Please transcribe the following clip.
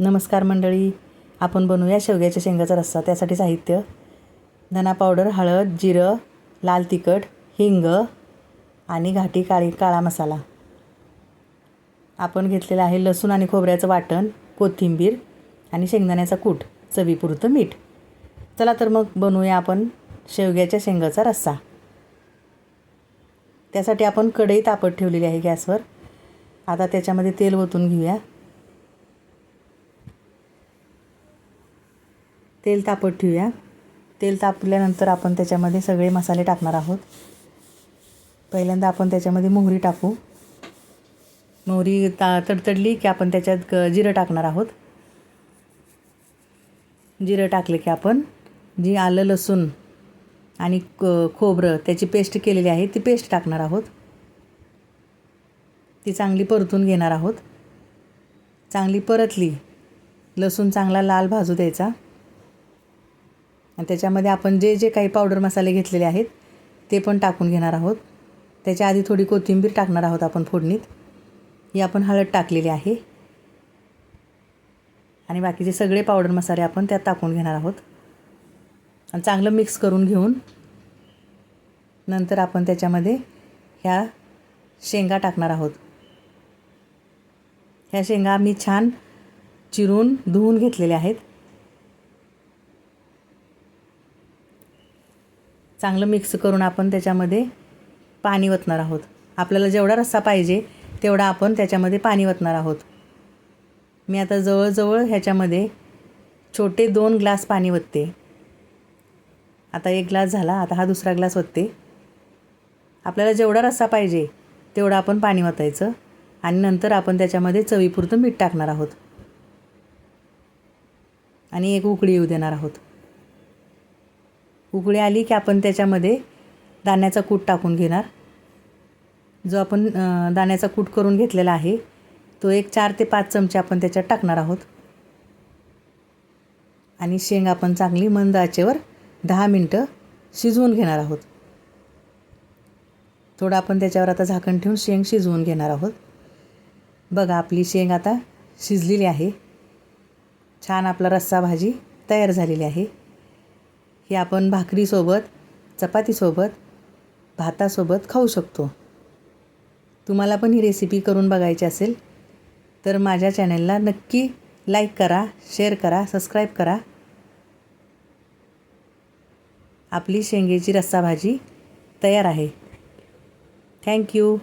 नमस्कार मंडळी. आपण बनवूया शेवग्याच्या शेंगाचा रस्सा. त्यासाठी साहित्य. धना पावडर हळद जिरं लाल तिखट हिंग आणि घाटी काळी काळा मसाला. आपण घेतलेलं आहे लसूण आणि खोबऱ्याचं वाटण कोथिंबीर आणि शेंगदाण्याचा कूट चवीपुरतं मीठ. चला तर मग बनवूया आपण शेवग्याच्या शेंगाचा रस्सा. त्यासाठी आपण कढई तापत ठेवलेली आहे गॅसवर. आता त्याच्यामध्ये तेल ओतून घेऊया. तेल तापत ठेवूया. तेल तापल्यानंतर आपण त्याच्यामध्ये सगळे मसाले टाकणार आहोत. पहिल्यांदा आपण त्याच्यामध्ये मोहरी टाकू. मोहरी ता तडतडली की आपण त्याच्यात जिरं टाकणार आहोत. जिरं टाकले की आपण जी आलं लसूण आणि क खोबरं त्याची पेस्ट केलेली आहे ती पेस्ट टाकणार आहोत. ती चांगली परतून घेणार आहोत. चांगली परतली. लसूण चांगला लाल भाजू द्यायचा. आणि त्याच्यामध्ये आपण जे जे काही पावडर मसाले घेतलेले आहेत ते पण टाकून घेणार आहोत. त्याच्या आधी थोडी कोथिंबीर टाकणार आहोत आपण फोडणीत. ही आपण हळद टाकलेली आहे. आणि बाकीचे सगळे पावडर मसाले आपण त्यात टाकून घेणार आहोत. आणि चांगलं मिक्स करून घेऊन नंतर आपण त्याच्यामध्ये ह्या शेंगा टाकणार आहोत. ह्या शेंगा मी छान चिरून धुवून घेतलेल्या आहेत. चांगलं मिक्स करून आपण त्याच्यामध्ये पाणी ओतणार आहोत. आपल्याला जेवढा रस्सा पाहिजे तेवढा आपण त्याच्यामध्ये पाणी ओतणार आहोत. मी आता जवळजवळ ह्याच्यामध्ये छोटे दोन ग्लास पाणी ओतते आता एक ग्लास झाला आता हा दुसरा ग्लास ओतते आपल्याला जेवढा रस्सा पाहिजे तेवढं आपण पाणी ओतायचं आणि नंतर आपण त्याच्यामध्ये चवीपुरतं मीठ टाकणार आहोत. आणि एक उकळी येऊ देणार आहोत. उकळी आली की आपण त्याच्यामध्ये दाण्याचा कूट टाकून घेणार. जो आपण दाण्याचा कूट करून घेतलेला आहे तो एक चार ते पाच चमचे आपण त्याच्यात टाकणार आहोत. आणि शेंग आपण चांगली मंद आचेवर दहा मिनटं शिजवून घेणार आहोत. थोडं आपण त्याच्यावर आता झाकण ठेवून शेंग शिजवून घेणार आहोत. बघा आपली शेंग आता शिजलेली आहे. छान आपला रस्सा भाजी तयार झालेली आहे. हे आपण भाकरीसोबत चपातीसोबत भातासोबत खाऊ शकतो. तुम्हाला पण ही रेसिपी करून बघायची असेल तर माझ्या चॅनलला नक्की लाईक करा शेअर करा सबस्क्राईब करा. आपली शेंगेची रस्सा भाजी तयार आहे. थँक्यू